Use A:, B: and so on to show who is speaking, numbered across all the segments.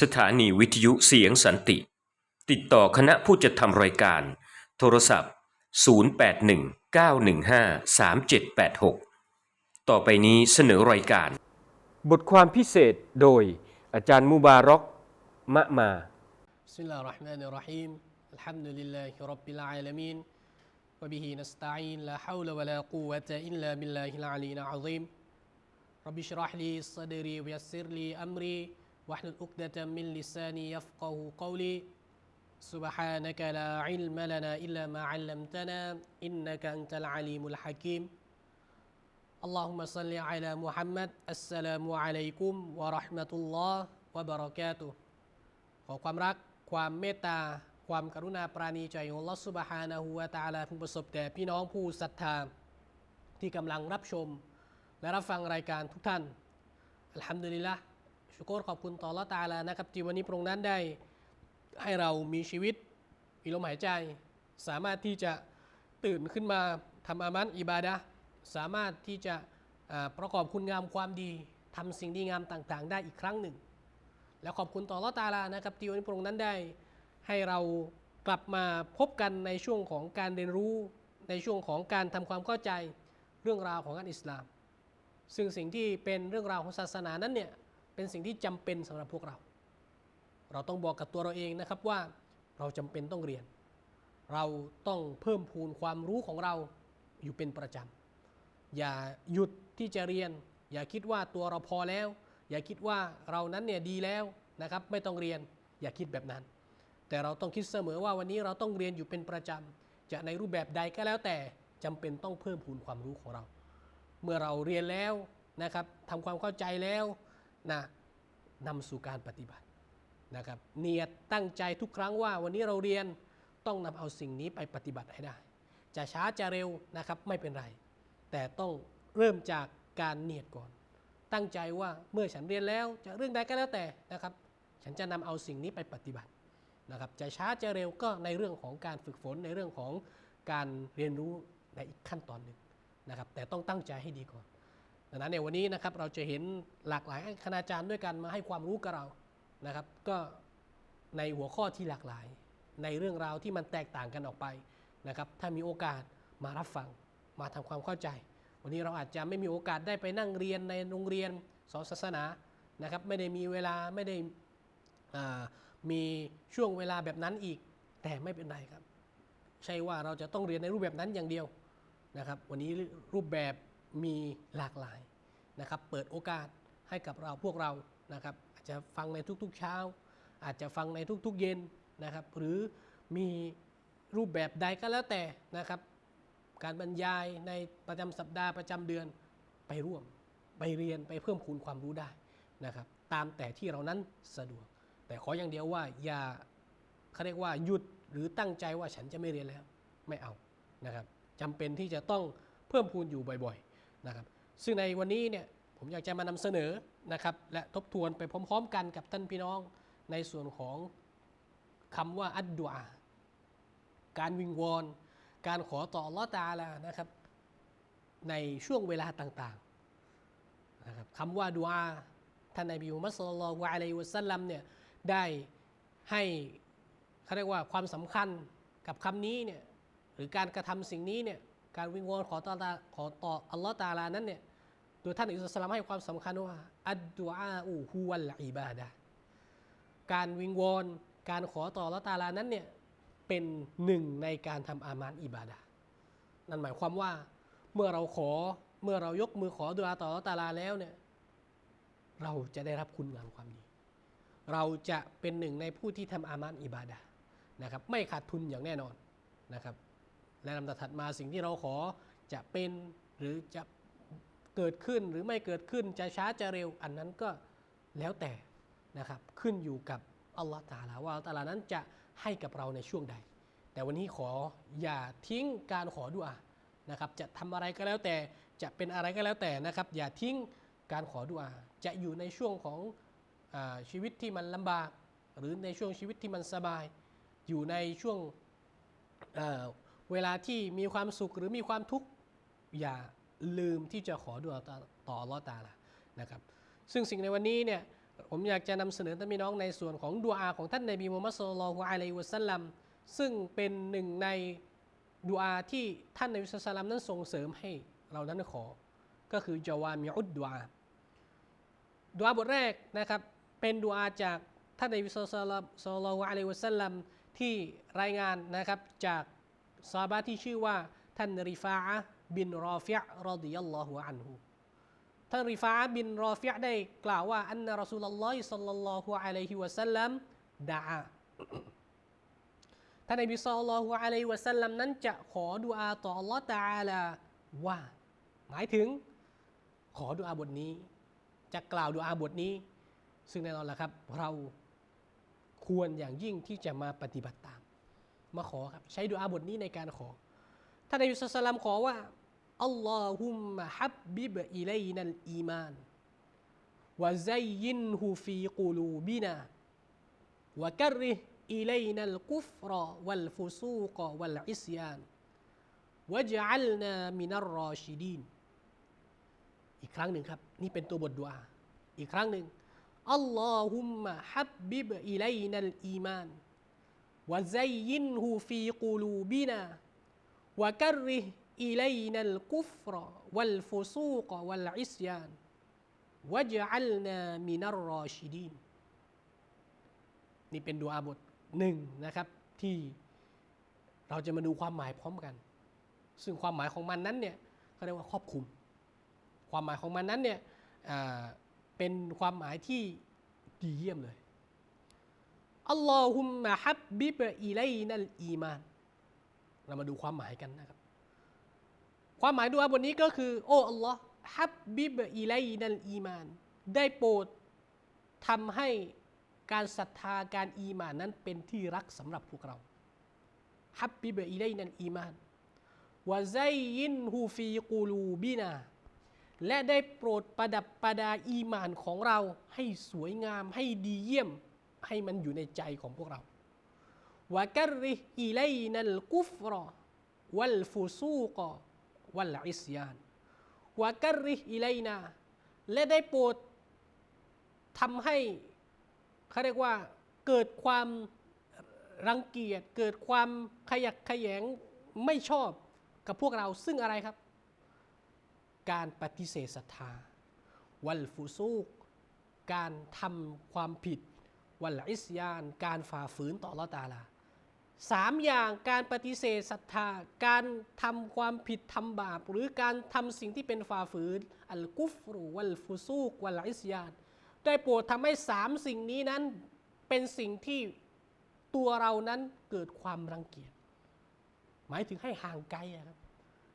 A: สถานีวิทยุเสียงสันติ ติดต่อคณะผู้จัดทำรายการ โทรศัพท์ 0819153786 ต่อไปนี้เสนอรายการ บทความพิเศษโดยอาจารย์มูบารอกมะมา
B: บิสิลลาห์ราะห์มานิรเราะฮีมอัลฮัมดุลิลลาฮิรัอบบิลอาลามีน وبه نستعين لا حول ولا قوة إلا بالله العلي العظيم رب اشرح لي صدري ويسر لي أمري واحلل عقدة من لساني يفقه قولي سبحانك لا علم لنا إلا ما علمتنا إنك أنت العليم الحكيم اللهم صل على محمد السلام عليكم ورحمة الله وبركاته ขอความรักความเมตตา ความกรุณาปราณีใจของอัลลอฮฺสุบฮานะฮูวะตะอาลาพึงประสบแด่พี่น้องผู้ศรัทธา ที่กำลังรับชม และรับฟังรายการทุกท่าน อัลฮัมดุลิลละ ชุกรขอบคุณต่อลลอฮฺตาลานะครับที่วันนี้พระองค์นั้นได้ให้เรามีชีวิตมีลมหายใจ สามารถที่จะตื่นขึ้นมาทำอามันอิบาดะสามารถที่จะประกอบคุณงามความดีทำสิ่งดีงามต่างๆ ได้อีกครั้งหนึ่ง และขอบคุณต่อลลอฮ์ตาลานะครับที่วันนี้พระองค์นั้นได้ให้เรากลับมาพบกันในช่วงของการเรียนรู้ในช่วงของการทำความเข้าใจเรื่องราวของอันอิสลาม ซึ่งสิ่งที่เป็นเรื่องราวของศาสนานั้นเนี่ย เป็นสิ่งที่จำเป็นสำหรับพวกเรา เราต้องบอกกับตัวเราเองนะครับว่าเราจำเป็นต้องเรียน เราต้องเพิ่มพูนความรู้ของเราอยู่เป็นประจำ อย่าหยุดที่จะเรียน อย่าคิดว่าตัวเราพอแล้ว อย่าคิดว่าเรานั้นเนี่ยดีแล้วนะครับ ไม่ต้องเรียน อย่าคิดแบบนั้น แต่เราต้องคิดเสมอว่าวันนี้เราต้องเรียนอยู่เป็นประจำ จะในรูปแบบใดก็แล้วแต่จำเป็นต้องเพิ่มพูนความรู้ของเรา เมื่อเราเรียนแล้วนะครับทำความเข้าใจแล้ว นะนำสู่การปฏิบัตินะครับเนียดตั้งใจทุกครั้งว่าวันนี้เราเรียนต้องนำเอาสิ่งนี้ไปปฏิบัติให้ได้ จะช้าจะเร็วนะครับไม่เป็นไร แต่ต้องเริ่มจากการเนียดก่อน ตั้งใจว่าเมื่อฉันเรียนแล้วจะเรื่องใดก็แล้วแต่นะครับ ฉันจะนำเอาสิ่งนี้ไปปฏิบัตินะครับจะช้าจะเร็วก็ในเรื่องของการฝึกฝนในเรื่องของการเรียนรู้ในอีกขั้นตอนหนึ่งนะครับ แต่ต้องตั้งใจให้ดีก่อน ดังนั้นในวันนี้นะครับเราจะเห็นหลากหลายคณาจารย์ด้วยกันมาให้ความรู้กับเรานะครับ ก็ในหัวข้อที่หลากหลาย ในเรื่องราวที่มันแตกต่างกันออกไปนะครับ ถ้ามีโอกาสมารับฟังมาทำความเข้าใจ วันนี้เราอาจจะไม่มีโอกาสได้ไปนั่งเรียนในโรงเรียนสอนศาสนานะครับ ไม่ได้มีเวลาไม่ได้มีช่วงเวลาแบบนั้นอีก แต่ไม่เป็นไรครับ ใช่ว่าเราจะต้องเรียนในรูปแบบนั้นอย่างเดียวนะครับ วันนี้รูปแบบ มีหลากหลายนะครับ เปิดโอกาสให้กับเราพวกเรานะครับ อาจจะฟังในทุกๆเช้า อาจจะฟังในทุกๆเย็นนะครับ หรือมีรูปแบบใดก็แล้วแต่นะครับ การบรรยายในประจำสัปดาห์ประจำเดือนไปร่วม ไปเรียนไปเพิ่มคูณความรู้ได้นะครับ ตามแต่ที่เรานั้นสะดวก แต่ขออย่างเดียวว่าอย่าเขาเรียกว่าหยุดหรือตั้งใจว่าฉันจะไม่เรียนแล้วไม่เอานะครับจำเป็นที่จะต้องเพิ่มพูนอยู่บ่อย นะครับ ซึ่งในวันนี้เนี่ยผมอยากจะมานำเสนอนะครับ และทบทวนไปพร้อม ๆ กันกับท่านพี่น้องในส่วนของคำว่าอัดดุอาการวิงวอนการขอต่อลอตาลานะครับ ในช่วงเวลาต่างๆนะครับคำว่าดุอาท่านนบีมุฮัมมัดสุลลัลลอฮุอะลัยวะสัลลัมเนี่ยได้ให้เขาเรียกว่าความสำคัญกับคำนี้เนี่ยหรือการกระทำสิ่งนี้เนี่ย การวิงวอนขอต่อตาขอต่ออัลลอฮ์ตาลานั้นเนี่ยโดยท่านอิสลามให้ความสำคัญว่าอัดดุอาอูฮุวัลอิบาดะการวิงวอนการขอต่ออัลลอฮ์ตาลานั้นเนี่ยเป็นหนึ่งในการทำอามานอิบาดะนั่นหมายความว่าเมื่อเราขอเมื่อเรายกมือขอดุอาต่ออัลลอฮ์ตาลาแล้วเนี่ยเราจะได้รับคุณงามความดี เราจะเป็นหนึ่งในผู้ที่ทำอามานอิบาดะนะครับไม่ขาดทุนอย่างแน่นอนนะครับ และลำดับถัดมาสิ่งที่เราขอจะเป็นหรือจะเกิดขึ้นหรือไม่เกิดขึ้นจะช้าจะเร็วอันนั้นก็แล้วแต่นะครับขึ้นอยู่กับอัลลอฮฺตาลาว่าอัลลอฮฺตาลานั้นจะให้กับเราในช่วงใด แต่วันนี้ขออย่าทิ้งการขอดุอานะครับจะทำอะไรก็แล้วแต่จะเป็นอะไรก็แล้วแต่นะครับ อย่าทิ้งการขอดุอาจะอยู่ในช่วงของอชีวิตที่มันลำบาก หรือในช่วงชีวิตที่มันสบาย อยู่ในช่วง เวลาที่มีความสุขหรือมีความทุกข์อย่าลืมที่จะขอดุอาต่อต่ออัลอตะอาลานะครับ ซึ่งสิ่งในวันนี้เนี่ยผมอยากจะนำเสนอท่านพี่น้องในส่วนของดุอาของท่านนบีมุฮัมมัดสุลลัลอฮุอะลัยฮิวะสัลลัมซึ่งเป็นหนึ่งในดุอาที่ท่านนบีสุลต่านนั้นส่งเสริมให้เรานั้นขอ ก็คือจาวามิอุดดุอาดุอาบทแรกนะครับเป็นดุอาจากท่านนบีสุลต่านสุลลัลลอฮุอะลัยฮิวะสัลลัมที่รายงานนะครับจาก ซาบะที่ชื่อว่าท่านริฟาอะบินรอฟิอะรอฎิยัลลอฮุอันฮุท่านริฟาบินรอฟิยะได้กล่าวว่าอันนรสูลลอฮิสัลลัลลอฮุอะลัยฮิวะสัลลัมดาท่านนบีสัลลัลลอฮุอะลัยฮิวะสัลลัมนั้นจะขอดุอาต่ออัลลอฮ์ตะอาลาว่า หมายถึง ขอดุอาบทนี้ จะกล่าวดุอาบทนี้ ซึ่งแน่นอนแหละครับ เราควรอย่างยิ่งที่จะมาปฏิบัติตาม มาขอครับ ใช้ดุอาบทนี้ในการขอท่านนบีสุลานขอว่าอัลลอฮุมมะฮับบิบอิลัยนัลอีมานวะซัยยินฮูฟีกูลูบินาวะกัรริฮอิลัยนัลกุฟรวัลฟุซูกวัลอิสยานวะจัลนามินัรรอชิดีนอีกครั้งหนึ่งครับ นี่เป็นตัวบทดุอาอีกครั้งหนึ่งอัลลอฮุมมะฮับบิบอิลัยนัลอีมาน วะไซยินฮูฟีกูลูบินาวะกัริอิเลนัลกุฟรวัลฟุซูกวัลอิสยานวะจัลนามินัรรอชิดีนนี่เป็นดูอาบทหนึ่งนะครับที่เราจะมาดูความหมายพร้อมกัน ซึ่งความหมายของมันนั้นเนี่ยเขาเรียกว่าครอบคุม ความหมายของมันนั้นเนี่ยเป็นความหมายที่ดีเยี่ยมเลย อัลลอฮุมมะฮับบิบอิลัยนัลอีมาน เรามาดูความหมายกันนะครับ ความหมายดูอาบทนี้ก็คือ โอ้อัลลอฮ์ฮับบิบอิไลนัลอีมาน ได้โปรดทำให้การศรัทธาการอีมานนั้นเป็นที่รักสำหรับพวกเราฮับบิบอิไลนัลอีมานวะไซยินฮูฟีกูลูบินาและได้โปรดประดับประดาอีมานของเราให้สวยงามให้ดีเยี่ยม ให้มันอยู่ในใจของพวกเราวะกัรริฮอิไลนัลกุฟรวัลฟุซูกวัลอิสยานวะกัรริฮอิไลนาและได้โปรดทำให้เขาเรียกว่าเกิดความรังเกียจเกิดความขยักขยงไม่ชอบกับพวกเราซึ่งอะไรครับ การปฏิเสธศรัทธา วัลฟุซูก การทำความผิด วัลอิสยาน การฝ่าฝืนต่ออัลลอฮ์ตาลาสามอย่างการปฏิเสธศรัทธา การทำความผิดทำบาป หรือการทำสิ่งที่เป็นฝ่าฝืน อัลกุฟรวัลฟุซูกวัลอิสยานได้โปรดทำให้สามสิ่งนี้นั้นเป็นสิ่งที่ตัวเรานั้นเกิดความรังเกียจ หมายถึงให้ห่างไกลอะครับ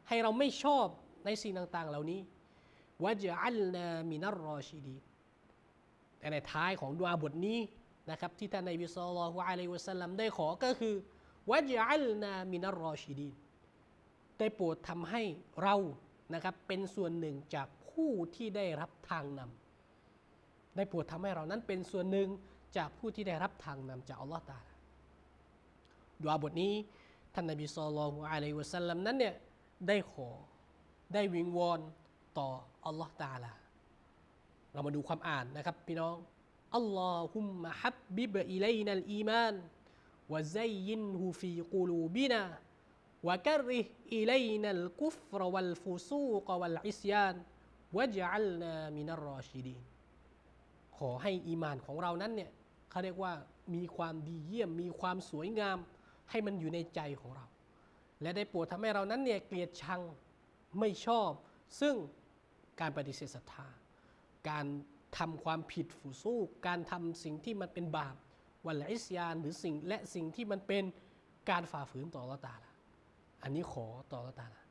B: ให้เราไม่ชอบในสิ่งต่าง ๆ เหล่านี้วะจะอัลนามินัรรอชิดีแต่ในท้ายของดุอาบทนี้ นะครับที่ท่านนบีศ็อลลัลลอฮุอะลัยวะสัลลัมได้ขอก็คือวะจะอัลนามินัรอชิดีนได้โปรดทำให้เรานะครับเป็นส่วนหนึ่งจากผู้ที่ได้รับทางนำได้โปรดทำให้เรานั้นเป็นส่วนหนึ่งจากผู้ที่ได้รับทางนำจากอัลลอฮ์ตาลาดุอาบทนี้ท่านนบีศ็อลลัลลอฮุอะลัยวะสัลลัมนั้นเนี่ยได้ขอได้วิงวอนต่ออัลลอฮ์ตาลาเรามาดูความอ่านนะครับพี่น้อง อัลลอฮุมมะฮับบิบอิลัยนัลอีมานวะซัยยินฮูฟีกูลูบินาวะกัรริฮอิลัยนัลกุฟรวัลฟุซูกวัลอิสยานวะจัลนามินัรรอชิดีนขอให้อีมานของเรานั้นเนี่ยเขาเรียกว่ามีความดีเยี่ยม มีความสวยงาม ให้มันอยู่ในใจของเรา และได้โปรดทำให้เรานั้นเนี่ยเกลียดชังไม่ชอบ ซึ่งการปฏิเสธศรัทธา การ ทำความผิดฝูสู้ การทำสิ่งที่มันเป็นบาปวันละอิสยานหรือสิ่งและสิ่งที่มันเป็นการฝ่าฝืนต่อละตาละอันนี้ขอต่อละตาละ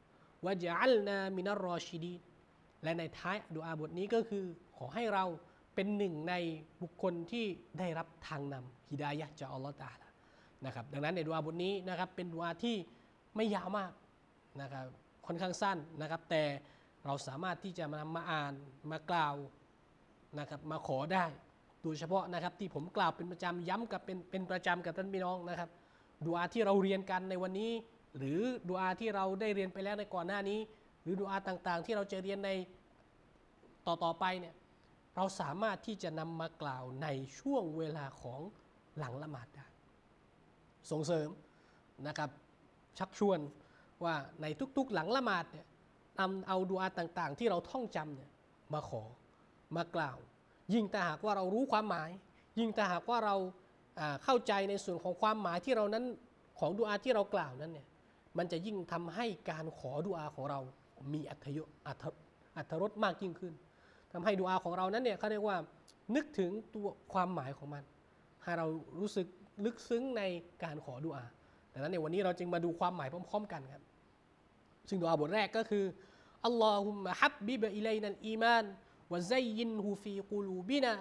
B: วะจัลนามินัรอชิดีและในท้ายดุอาบทนี้ก็คือ ขอให้เราเป็นหนึ่งในบุคคลที่ได้รับทางนำฮิดายะจากอัลลอฮ์ตาละนะครับ ดังนั้นในดุอาบทนี้นะครับเป็นดุอาที่ไม่ยาวมากนะครับค่อนข้างสั้นนะครับ แต่เราสามารถที่จะมามาอ่านมากล่าว นะครับมาขอได้ โดยเฉพาะนะครับที่ผมกล่าวเป็นประจำย้ำกับเป็นเป็นประจำกับท่านพี่น้องนะครับดูอาที่เราเรียนกันในวันนี้ หรือดูอาที่เราได้เรียนไปแล้วในก่อนหน้านี้ หรือดูอาต่างๆ ที่เราจะเรียนในต่อๆไปเนี่ยเราสามารถที่จะนำมากล่าวในช่วงเวลาของหลังละหมาดได้ส่งเสริมนะครับชักชวนว่าในทุกๆหลังละหมาดเนี่ยนำเอาดูอาต่างๆ ที่เราท่องจำเนี่ยมาขอ มากล่าว ยิ่งแต่หากว่าเรารู้ความหมาย ยิ่งแต่หากว่าเราเข้าใจในส่วนของความหมายที่เรานั้นของดูอาที่เรากล่าวนั้นเนี่ยมันจะยิ่งทำให้การขอดูอาของเรา มีอัธยอัธอัธรสมากยิ่งขึ้นทำให้ดูอาของเรานั้นเนี่ยเขาเรียกว่านึกถึงตัวความหมายของมัน ให้เรารู้สึกลึกซึ้งในการขอดุอาดังนั้นในวันนี้เราจึงมาดูความหมายพร้อม ๆ กันครับ ซึ่งดุอาบทแรกก็คืออัลลอฮุมะฮับบิบอิลัยนัลอีมาน วะซัยยินฮูฟีกุลูบินา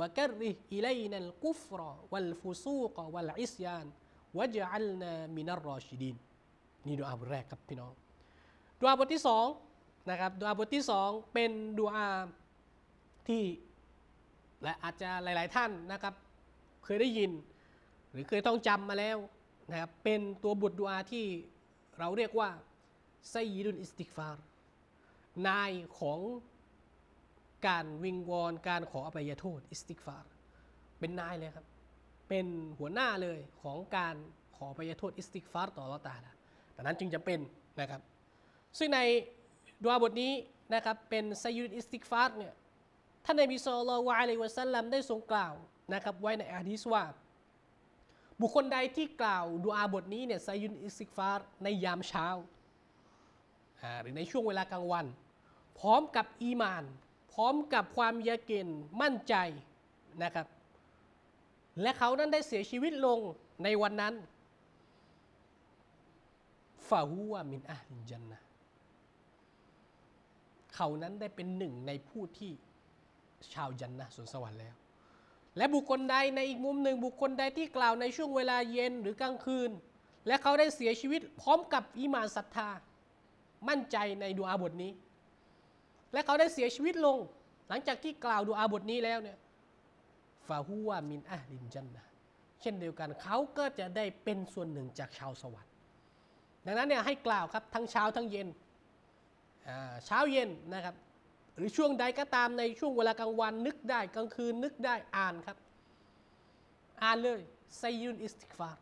B: วะกัรริอิลัยนัลกุฟรวัลฟุซูกวัลอิสยานวะจัลนามินัรรอชิดีนนี่ดุอาบทแรกครับพี่น้องดุอาบทที่สองนะครับดุอาบทที่สองเป็นดุอาที่และอาจจะหลาย ๆ ท่านนะครับเคยได้ยิน หรือเคยต้องจำมาแล้วนะครับเป็นตัวบทดุอาที่เราเรียกว่าไซยิดุลอิสติกฟารนายของ การวิงวอนการขออภัยโทษอิสติกฟารเป็นนายเลยครับ เป็นหัวหน้าเลยของการขออภัยโทษอิสติกฟารต่ออัลอตาลาดังนั้นจึงจำเป็นนะครับ ซึ่งในดุอาบทนี้นะครับเป็นไซยิดุลอิสติกฟารเนี่ยท่านนบีศ็อลลัลลอฮุอะลัยวะซัลลัมได้ทรงกล่าวนะครับไว้ในอะฮะดีษว่าบุคคลใดที่กล่าวดูอาบทนี้เนี่ยไซยุนอิสติกฟารในยามเช้าอ่าหรือในช่วงเวลากลางวัน พร้อมกับอีมาน พร้อมกับความยาเกนมั่นใจนะครับ และเขานั้นได้เสียชีวิตลงในวันนั้นฟาฮูวามินอาลินจันนะเขานั้นได้เป็นหนึ่งในผู้ที่ชาวจันนะสวนสวรรค์แล้ว และบุคคลใดในอีกมุมหนึ่งบุคคลใดที่กล่าวในช่วงเวลาเย็นหรือกลางคืน และเขาได้เสียชีวิตพร้อมกับอีหมานศรัทธา มั่นใจในดูอาบทนี้ และเขาได้เสียชีวิตลง หลังจากที่กล่าวดูอาบทนี้แล้วเนี่ยฟาฮูวามินอะลินจันนะเช่นเดียวกันเขาก็จะได้เป็นส่วนหนึ่งจากชาวสวรรค์ ดังนั้นเนี่ยให้กล่าวครับทั้งเช้าทั้งเย็นเช้าเย็นนะครับ หรือช่วงใดก็ตามในช่วงเวลากลางวันนึกได้กลางคืนนึกได้อ่านครับ อ่านเลยไซยุนอิสติกฟาร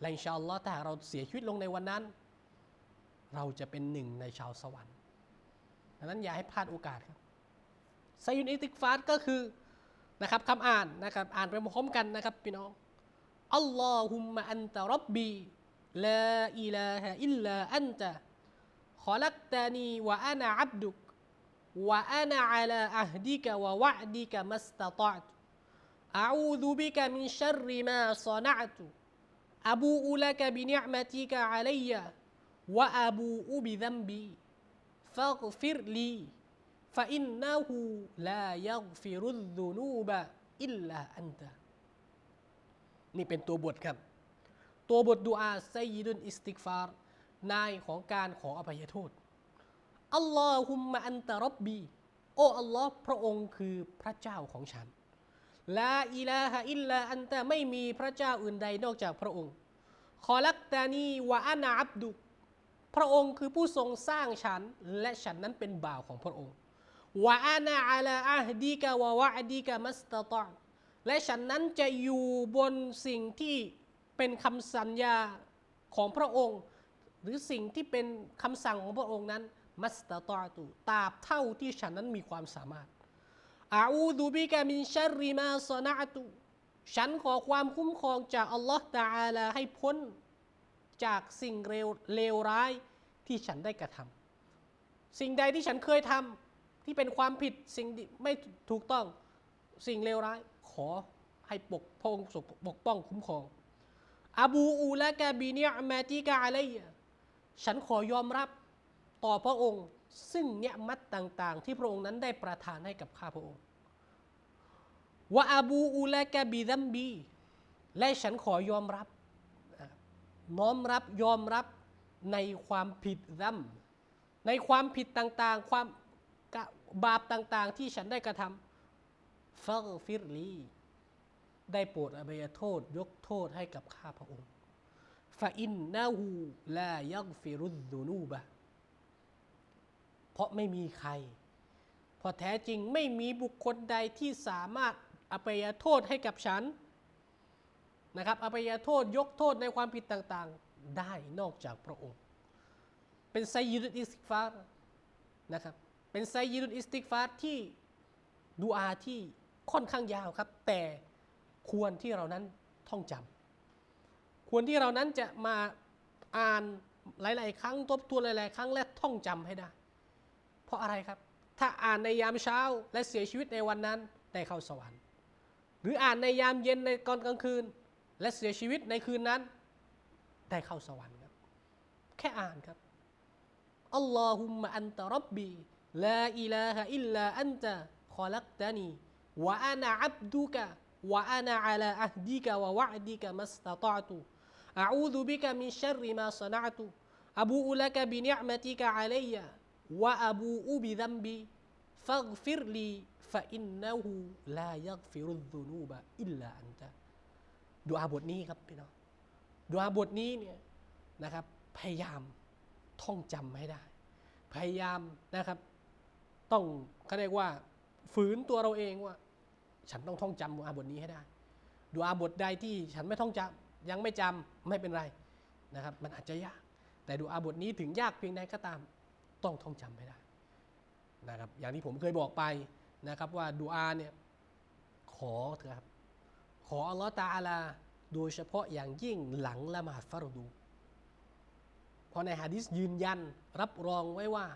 B: และอินชาอัลลอฮ์ถ้าเราเสียชีวิตลงในวันนั้น เราจะเป็นหนึ่งในชาวสวรรค์ังนั้นอย่าให้พลาดโอกาสครับไซยุนอิติกฟาสก็คือนะครับคำอ่านนะครับอ่านไปพร้อมกันนะครับพี่น้องอัลลอฮุมะอันตะรับบีลาอิลาฮะอิลลาอันตะขอลักตานีวะอานาอับดุกวะอานาอัลาอัฮดิกะวะวะดิกะมัสตะตัะอาอูดุบิกะมินชัรริมาซนะตุอบูอุลักะบินิอมติกะอะลัยยะวะอบูอุบิดัมบี ฟาคฟิรลีฟาอินนาหูลายักฟิรุดูนูบะอิลลาอันตะนี่เป็นตัวบทครับ ตัวบทดูอาไซยิดุนอิสติกฟารนายของการขออภัยโทษอัลลอฮุมมะอันตะรับบี โอ้อัลลอฮ์พระองค์คือพระเจ้าของฉันลาอิลาฮะอิลลาอันตะไม่มีพระเจ้าอื่นใดนอกจากพระองค์ ขอลักตานีวะอานาอับดุ พระองค์คือผู้ทรงสร้างฉัน และฉันนั้นเป็นบ่าวของพระองค์วะอานาอาลาอาฮดีกะวะวะดีกะมัสตะตอและฉันนั้นจะอยู่บนสิ่งที่เป็นคำสัญญาของพระองค์ หรือสิ่งที่เป็นคำสั่งของพระองค์นั้น มัสตะตอตุตราบเท่าที่ฉันนั้นมีความสามารถอาอูดูบิกะมินชัริมาซนาตุฉันขอความคุ้มครองจากอัลลอฮ์ตะอาลาให้พ้น จากสิ่งเลวร้ายที่ฉันได้กระทำสิ่งใดที่ฉันเคยทำที่เป็นความผิดสิ่งไม่ถูกต้องสิ่งเลวร้ายขอให้ปกพงปกป้องคุ้มครองอบูอูละกะบีเนียมาติกะอะลัยฉันขอยอมรับต่อพระองค์ ซึ่งเนียมัตต่างๆ ที่พระองค์นั้นได้ประทานให้กับข้าพระองค์วะอบูอูละกะบีดัมบี และฉันขอยอมรับ น้อมรับยอมรับในความผิดดัมในความผิดต่างๆ ความบาปต่างๆ ที่ฉันได้กระทำฟักฟิรลี ได้โปรดอภัยโทษยกโทษให้กับข้าพระองค์ฟาอินนาหูลายักฟิรุดูนูบะเพราะไม่มีใคร พอแท้จริงไม่มีบุคคลใดที่สามารถอภัยโทษให้กับฉัน นะครับอภัยโทษยกโทษในความผิดต่างๆ ได้นอกจากพระองค์ เป็นไซยิดุอิสติกฟาร์นะครับเป็นไซยิดุอิสติกฟาร์ที่ดูอาที่ค่อนข้างยาวครับ แต่ควรที่เรานั้นท่องจำควรที่เรานั้นจะมาอ่านหลาย ๆ ครั้งทบทวนหลาย ๆ ครั้งและท่องจำให้ได้ เพราะอะไรครับ ถ้าอ่านในยามเช้าและเสียชีวิตในวันนั้นได้เข้าสวรรค์ หรืออ่านในยามเย็นในตอนกลางคืน และเสียชีวิตในคืนนั้น ได้เข้าสวรรค์ครับ แค่อ่านครับอัลลอฮุมะอันตะรับบีลาอิลาฮะอิลลาอันตะขอลักตานีวะอานะอับดุกะวะอานะอัลาอัฮดิกะวะวะอดิกะมัสตะตะตุอะอูซุบิกะมินชัรริมาศะนะตุอะบูอุละกะบินิอ์มะติกะอะลัยยะวะอะบูอุบิซัมบีฟักฟิรลีฟะอินนะฮูลายักฟิรุซซุนูบะอิลลาอันตะ ดูอาบทนี้ครับพี่น้องดูอาบทนี้เนี่ยนะครับ พยายามท่องจำให้ได้ พยายามนะครับ ต้องเขาเรียกว่า ฝืนตัวเราเองว่า ฉันต้องท่องจำดูอาบทนี้ให้ได้ดูอาบทใดที่ฉันไม่ท่องจำยังไม่จำไม่เป็นไรนะครับ มันอาจจะยาก แต่ดูอาบทนี้ถึงยากเพียงใดก็ตาม ต้องท่องจำให้ได้นะครับ อย่างที่ผมเคยบอกไปนะครับว่าดูอาเนี่ยขอเถอะครับ ออัลลอฮฺตาอาลาโดยเฉพาะอย่างยิ่งหลังละหมาดฟารดูเพราะในฮะดิษยืนยันรับรองไว้ว่า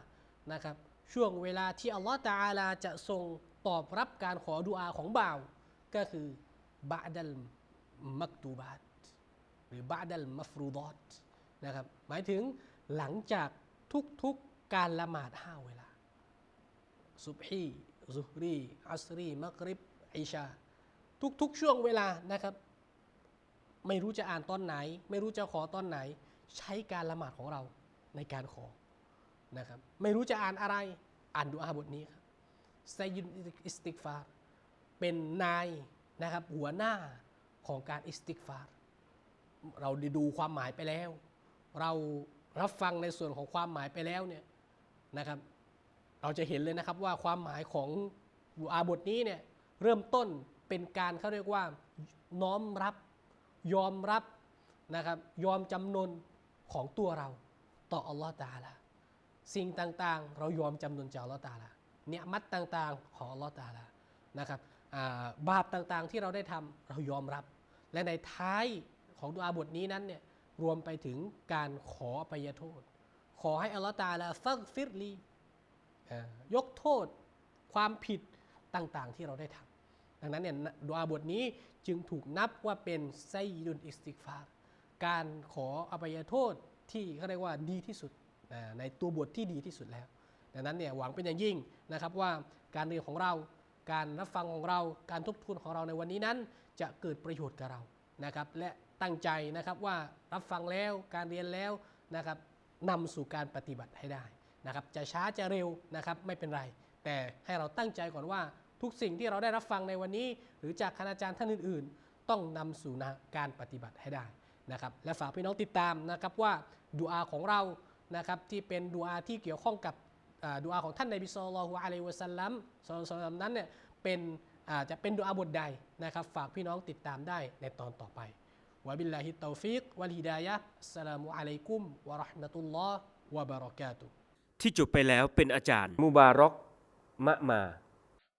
B: นะครับช่วงเวลาที่อัลลอฮฺตาอาลาจะทรงตอบรับการขอดุอาของบ่าว ก็คือบะดัลมักตูบาตหรือบะดัลมัฟรูดอตนะครับหมายถึงหลังจากทุกๆการละหมาดห้าเวลาซุบฮีซุฮรีอัสรีมักริบอิชา ทุกๆช่วงเวลานะครับ ไม่รู้จะอ่านตอนไหน ไม่รู้จะขอตอนไหน ใช้การละหมาดของเราในการขอนะครับ ไม่รู้จะอ่านอะไรอ่านดูอาบทนี้ครับไซยุนอิสติกฟารเป็นนายนะครับหัวหน้าของการอิสติกฟารเราได้ดูความหมายไปแล้ว เรารับฟังในส่วนของความหมายไปแล้วเนี่ยนะครับ เราจะเห็นเลยนะครับว่าความหมายของดูอาบทนี้เนี่ยเริ่มต้น เป็นการเขาเรียกว่าน้อมรับยอมรับนะครับยอมจำนนของตัวเรา ต่ออัลลอฮ์ตาลาสิ่งต่างๆ เรายอมจำนนจากอัลลอฮ์ตาลาเนี่ยมัดต่างๆ ของอัลลอฮ์ตาลานะครับาบาปต่างๆที่เราได้ทำเรายอมรับ และในท้ายของดูอาบทนี้นั้นเนี่ยรวมไปถึงการขออภัยโทษ ขอให้อัลลอฮ์ตาลาฟักฟิรลียกโทษความผิดต่างๆ ที่เราได้ทำ ดังนั้นเนี่ยดอาบทนี้จึงถูกนับว่าเป็นไซยุนอิสติกฟารการขออภัยโทษที่เขาเรียกว่าดีที่สุดในตัวบทที่ดีที่สุดแล้ว ดังนั้นเนี่ยหวังเป็นอย่างยิ่งนะครับว่าการเรียนของเราการรับฟังของเราการทบทวนของเราในวันนี้นั้น จะเกิดประโยชน์กับเรานะครับและตั้งใจนะครับว่ารับฟังแล้วการเรียนแล้วนะครับนำสู่การปฏิบัติให้ได้นะครับจะช้าจะเร็วนะครับไม่เป็นไร แต่ให้เราตั้งใจก่อนว่า ทุกสิ่งที่เราได้รับฟังในวันนี้ หรือจากคณาจารย์ท่านอื่น ๆ ต้องนำสู่นะการปฏิบัติให้ได้นะครับและฝากพี่น้องติดตามนะครับว่าดูอาของเรานะครับที่เป็นดูอาที่เกี่ยวข้องกับอ่าดูอาของท่านในบิศอลลอฮุอะลัยวะสัลลัมสลลัมนั้นเนี่ยเป็นอ่าจะเป็นดูอาบทใดนะครับฝากพี่น้องติดตามได้ในตอนต่อไปวะบิลลาฮิตตอฟิกวัลฮิดายะฮ์อัสสลามุอะลัยกุมวะเราะห์มะตุลลอฮ์วะบะเราะกาตุฮ์
A: ที่จบไปแล้วเป็นอาจารย์มุบารอกมะมา